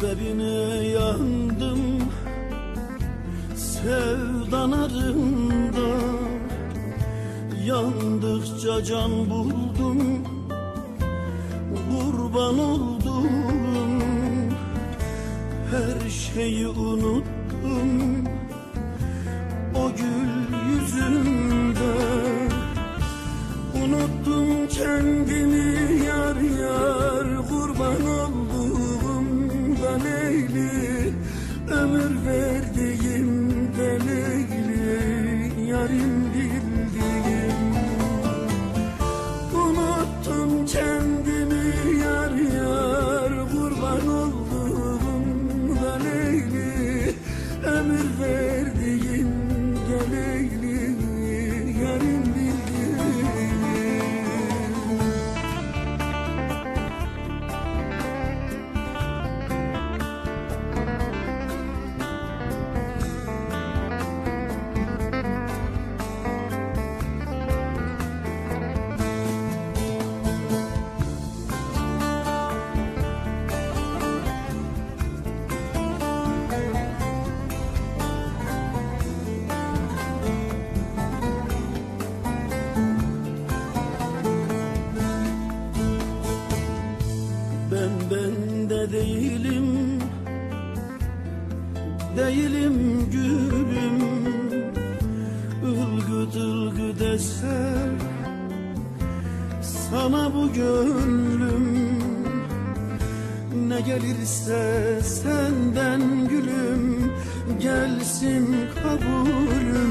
sebebine yandım Sevdan arında Yandıkça can buldum Kurban oldum. Her şeyi unuttum O gül yüzünde Unuttum kendimi Ömür verdiğim Ben bende değilim Değilim gülüm. Ilgıt ılgıt eser Sana bu gönlüm. Ne gelirse senden gülüm Gelsin kabulüm